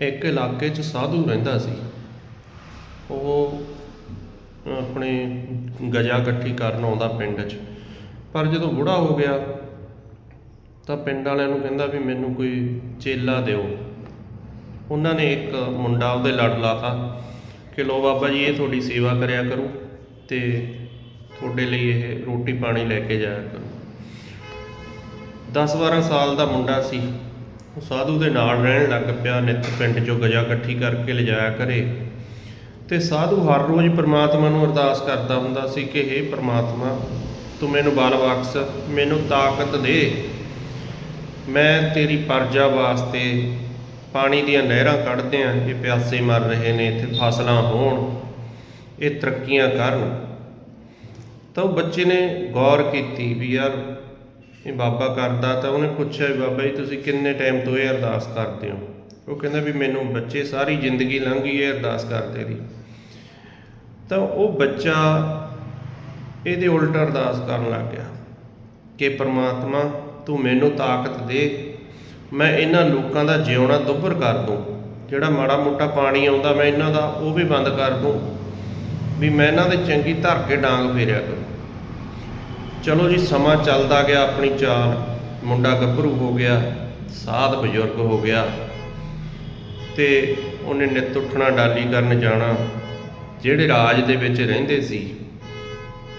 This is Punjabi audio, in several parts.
ਇੱਕ ਇਲਾਕੇ 'ਚ ਸਾਧੂ ਰਹਿੰਦਾ ਸੀ। ਉਹ ਆਪਣੇ ਗਜਾ ਇਕੱਠੀ ਕਰਨ ਆਉਂਦਾ ਪਿੰਡ 'ਚ। ਪਰ ਜਦੋਂ ਬੁੜਾ ਹੋ ਗਿਆ, ਤਾਂ ਪਿੰਡ ਵਾਲਿਆਂ ਨੂੰ ਕਹਿੰਦਾ ਵੀ ਮੈਨੂੰ ਕੋਈ ਚੇਲਾ ਦਿਓ। ਉਹਨਾਂ ਨੇ ਇੱਕ ਮੁੰਡਾ ਉਹਦੇ ਲੜ ਲਾਤਾ ਕਿ ਲੋ ਬਾਬਾ ਜੀ, ਇਹ ਤੁਹਾਡੀ ਸੇਵਾ ਕਰਿਆ ਕਰੂ ਤੇ ਤੁਹਾਡੇ ਲਈ ਇਹ ਰੋਟੀ ਪਾਣੀ ਲੈ ਕੇ ਜਾਇਆ ਕਰੂ। 10-12 ਸਾਲ ਦਾ ਮੁੰਡਾ ਸੀ। ਉਹ ਸਾਧੂ ਦੇ ਨਾਲ ਰਹਿਣ ਲੱਗ ਪਿਆ, ਨਿੱਤ ਪਿੰਡ ਚੋਂ ਗਜਾ ਇਕੱਠੀ ਕਰਕੇ ਲਿਜਾਇਆ ਕਰੇ। ਤੇ ਸਾਧੂ ਹਰ ਰੋਜ਼ ਪ੍ਰਮਾਤਮਾ ਨੂੰ ਅਰਦਾਸ ਕਰਦਾ ਹੁੰਦਾ ਸੀ ਕਿ हे ਪ੍ਰਮਾਤਮਾ, ਤੂੰ ਮੈਨੂੰ ਬਲ ਬਖਸ਼, ਮੈਨੂੰ ਤਾਕਤ ਦੇ। ਮੈਂ ਤੇਰੀ ਪਰਜਾ ਵਾਸਤੇ ਪਾਣੀ ਦੀਆਂ ਨਹਿਰਾਂ ਕੱਢਦੇ ਆਂ ਇਹ ਪਿਆਸੇ ਮਰ ਰਹੇ ਨੇ, ਇੱਥੇ ਫਸਲਾਂ ਹੋਣ, ਇਹ ਤਰੱਕੀਆਂ ਕਰਨ। ਤਾਂ ਉਹ ਬੱਚੇ ਨੇ ਗੌਰ ਕੀਤੀ ਵੀ, ਯਾਰ ਇਹ ਬਾਬਾ ਕਰਦਾ ਤਾਂ ਉਹਨੇ ਪੁੱਛਿਆ ਵੀ ਬਾਬਾ ਜੀ, ਤੁਸੀਂ ਕਿੰਨੇ ਟਾਈਮ ਤੋਂ ਇਹ ਅਰਦਾਸ ਕਰਦੇ ਹੋ? ਉਹ ਕਹਿੰਦਾ ਵੀ ਮੈਨੂੰ ਬੱਚੇ ਸਾਰੀ ਜ਼ਿੰਦਗੀ ਲੰਘ ਗਈ ਇਹ ਅਰਦਾਸ ਕਰਦੇ ਦੀ। ਤਾਂ ਉਹ ਬੱਚਾ ਇਹਦੇ ਉਲਟ ਅਰਦਾਸ ਕਰਨ ਲੱਗ ਗਿਆ ਕਿ ਪ੍ਰਮਾਤਮਾ, ਤੂੰ ਮੈਨੂੰ ਤਾਕਤ ਦੇ। ਮੈਂ ਇਹਨਾਂ ਲੋਕਾਂ ਦਾ ਜਿਉਣਾ ਦੁੱਭਰ ਕਰ ਦੂੰ। ਜਿਹੜਾ ਮਾੜਾ ਮੋਟਾ ਪਾਣੀ ਆਉਂਦਾ ਮੈਂ ਇਹਨਾਂ ਦਾ, ਉਹ ਵੀ ਬੰਦ ਕਰ ਦੂੰ। ਵੀ ਮੈਂ ਇਹਨਾਂ ਦੇ ਚੰਗੀ ਧਰ ਕੇ ਡਾਂਗ ਫੇਰਿਆ ਕਰੂੰ। ਚਲੋ ਜੀ, ਸਮਾਂ ਚੱਲਦਾ ਗਿਆ ਆਪਣੀ ਚਾਲ। ਮੁੰਡਾ ਗੱਭਰੂ ਹੋ ਗਿਆ, ਸਾਧ ਬਜ਼ੁਰਗ ਹੋ ਗਿਆ ਤੇ ਉਹਨੇ ਨਿੱਤ ਉੱਠਣਾ, ਡਾਲੀ ਕਰਨ ਜਾਣਾ। ਜਿਹੜੇ ਰਾਜ ਦੇ ਵਿੱਚ ਰਹਿੰਦੇ ਸੀ,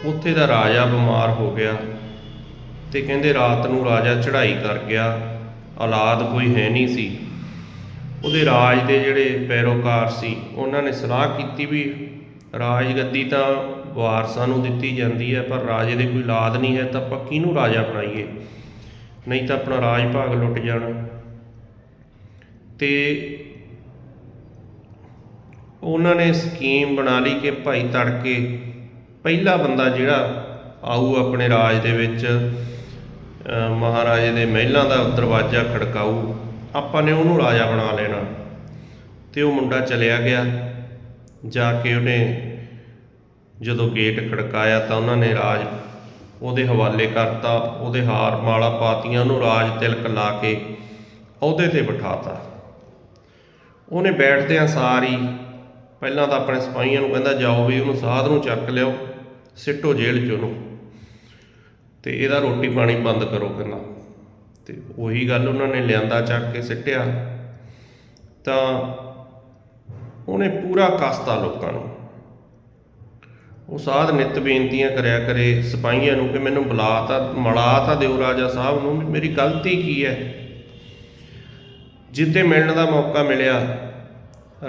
ਉੱਥੇ ਦਾ ਰਾਜਾ ਬਿਮਾਰ ਹੋ ਗਿਆ ਤੇ ਕਹਿੰਦੇ ਰਾਤ ਨੂੰ ਰਾਜਾ ਚੜ੍ਹਾਈ ਕਰ ਗਿਆ। ਔਲਾਦ ਕੋਈ ਹੈ ਨਹੀਂ ਸੀ। ਉਹਦੇ ਰਾਜ ਦੇ ਜਿਹੜੇ ਪੈਰੋਕਾਰ ਸੀ, ਉਹਨਾਂ ਨੇ ਸਲਾਹ ਕੀਤੀ ਵੀ ਰਾਜ ਗੱਦੀ ਤਾਂ ਵਾਰਸਾਂ ਨੂੰ ਦਿੱਤੀ ਜਾਂਦੀ ਹੈ, ਪਰ ਰਾਜੇ ਦੇ ਕੋਈ ਲਾਦ ਨਹੀਂ ਹੈ, ਤਾਂ ਆਪਾਂ ਕਿਹਨੂੰ ਰਾਜਾ ਬਣਾਈਏ? ਨਹੀਂ ਤਾਂ ਆਪਣਾ ਰਾਜ ਭਾਗ ਲੁੱਟ ਜਾਣਾ। ਤੇ ਉਹਨਾਂ ਨੇ ਸਕੀਮ ਬਣਾ ਲਈ ਕਿ ਭਾਈ ਤੜਕੇ ਪਹਿਲਾ ਬੰਦਾ ਜਿਹੜਾ ਆਊ ਆਪਣੇ ਰਾਜ ਦੇ ਵਿੱਚ ਮਹਾਰਾਜੇ ਦੇ ਮਹਿਲਾਂ ਦਾ ਦਰਵਾਜ਼ਾ ਖੜਕਾਊ, ਆਪਾਂ ਨੇ ਉਹਨੂੰ ਰਾਜਾ ਬਣਾ ਲੈਣਾ। ਤੇ ਉਹ ਮੁੰਡਾ ਚਲਿਆ ਗਿਆ। ਜਾ ਕੇ ਉਹਨੇ ਜਦੋਂ ਗੇਟ ਖੜਕਾਇਆ ਤਾਂ ਉਹਨਾਂ ਨੇ ਰਾਜ ਉਹਦੇ ਹਵਾਲੇ ਕਰਤਾ, ਉਹਦੇ ਹਾਰ ਮਾਲਾ ਪਾਤੀਆਂ, ਉਹਨੂੰ ਰਾਜ ਤਿਲਕ ਲਾ ਕੇ ਅਹੁਦੇ ਤੇ ਬਿਠਾਤਾ। ਉਹਨੇ ਬੈਠਦਿਆਂ ਸਾਰੀ ਪਹਿਲਾਂ ਤਾਂ ਆਪਣੇ ਸਿਪਾਹੀਆਂ ਨੂੰ ਕਹਿੰਦਾ, ਜਾਓ ਵੀ ਉਹਨੂੰ ਸਾਧ ਨੂੰ ਚੱਕ ਲਿਓ, ਸਿੱਟੋ ਜੇਲ੍ਹ 'ਚ ਉਹਨੂੰ। ਤੇ ਇਹਦਾ ਰੋਟੀ ਪਾਣੀ ਬੰਦ ਕਰੋ ਕਹਿੰਦਾ। ਤੇ ਉਹੀ ਗੱਲ ਉਹਨਾਂ ਨੇ ਲਿਆਂਦਾ, ਚੱਕ ਕੇ ਸਿੱਟਿਆ। ਤਾਂ ਉਹਨੇ ਪੂਰਾ ਕਸਤਾ ਲੋਕਾਂ ਨੂੰ। ਉਹ ਸਾਧ ਨਿਤ ਬੇਨਤੀਆਂ ਕਰਿਆ ਕਰੇ ਸਿਪਾਹੀਆਂ ਨੂੰ ਕਿ ਮੈਨੂੰ ਬੁਲਾ ਤਾਂ, ਮਲਾ ਤਾਂ ਦਿਓ ਰਾਜਾ ਸਾਹਿਬ ਨੂੰ ਵੀ ਮੇਰੀ ਗਲਤੀ ਕੀ ਹੈ? ਜਿੱਤੇ ਮਿਲਣ ਦਾ ਮੌਕਾ ਮਿਲਿਆ,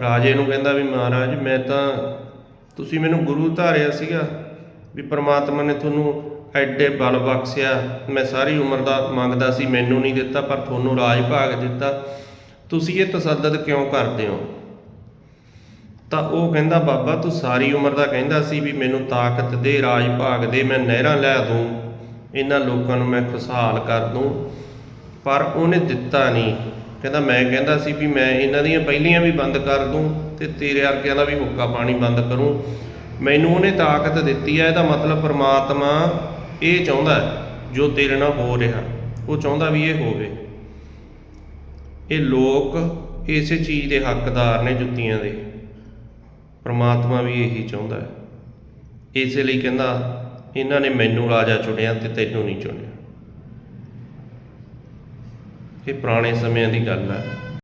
ਰਾਜੇ ਨੂੰ ਕਹਿੰਦਾ ਵੀ ਮਹਾਰਾਜ, ਮੈਂ ਤਾਂ, ਤੁਸੀਂ ਮੈਨੂੰ ਗੁਰੂ ਧਾਰਿਆ ਸੀਗਾ ਵੀ ਪ੍ਰਮਾਤਮਾ ਨੇ ਤੁਹਾਨੂੰ ਐਡੇ ਬਲ ਬਖਸ਼ਿਆ, ਮੈਂ ਸਾਰੀ ਉਮਰ ਦਾ ਮੰਗਦਾ ਸੀ, ਮੈਨੂੰ ਨਹੀਂ ਦਿੱਤਾ, ਪਰ ਤੁਹਾਨੂੰ ਰਾਜ ਭਾਗ ਦਿੱਤਾ। ਤੁਸੀਂ ਇਹ ਤਸੱਦਦ ਕਿਉਂ ਕਰਦੇ ਹੋ? ਤਾਂ ਉਹ ਕਹਿੰਦਾ, ਬਾਬਾ, ਤੂੰ ਸਾਰੀ ਉਮਰ ਦਾ ਕਹਿੰਦਾ ਸੀ ਵੀ ਮੈਨੂੰ ਤਾਕਤ ਦੇ ਰਾਜ ਭਾਗ ਦੇ, ਮੈਂ ਨਹਿਰਾਂ ਲੈ ਦੂੰ, ਇਹਨਾਂ ਲੋਕਾਂ ਨੂੰ ਮੈਂ ਖੁਸ਼ਹਾਲ ਕਰ ਦੂੰ। ਪਰ ਉਹਨੇ ਦਿੱਤਾ ਨਹੀਂ। ਕਹਿੰਦਾ, ਮੈਂ ਕਹਿੰਦਾ ਸੀ ਵੀ ਮੈਂ ਇਹਨਾਂ ਦੀਆਂ ਪਹਿਲੀਆਂ ਵੀ ਬੰਦ ਕਰ ਦੂੰ ਤੇ ਤੇਰੇ ਵਰਗਿਆਂ ਦਾ ਵੀ ਹੁੱਕਾ ਪਾਣੀ ਬੰਦ ਕਰੂੰ। ਮੈਨੂੰ ਉਹਨੇ ਤਾਕਤ ਦਿੱਤੀ ਹੈ, ਇਹਦਾ ਮਤਲਬ ਪ੍ਰਮਾਤਮਾ ਇਹ ਚਾਹੁੰਦਾ ਜੋ ਤੇਰੇ ਨਾਲ ਹੋ ਰਿਹਾ। ਉਹ ਚਾਹੁੰਦਾ ਵੀ ਇਹ ਹੋਵੇ। ਇਹ ਲੋਕ ਇਸੇ ਚੀਜ਼ ਦੇ ਹੱਕਦਾਰ ਨੇ ਜੁੱਤੀਆਂ ਦੇ। ਪ੍ਰਮਾਤਮਾ ਵੀ ਇਹੀ ਚਾਹੁੰਦਾ ਹੈ। ਇਸੇ ਲਈ ਕਹਿੰਦਾ, ਇਹਨਾਂ ਨੇ ਮੈਨੂੰ ਰਾਜਾ ਚੁਣਿਆ ਤੇ ਤੈਨੂੰ ਨਹੀਂ ਚੁਣਿਆ। ਇਹ ਪੁਰਾਣੇ ਸਮਿਆਂ ਦੀ ਗੱਲ ਹੈ।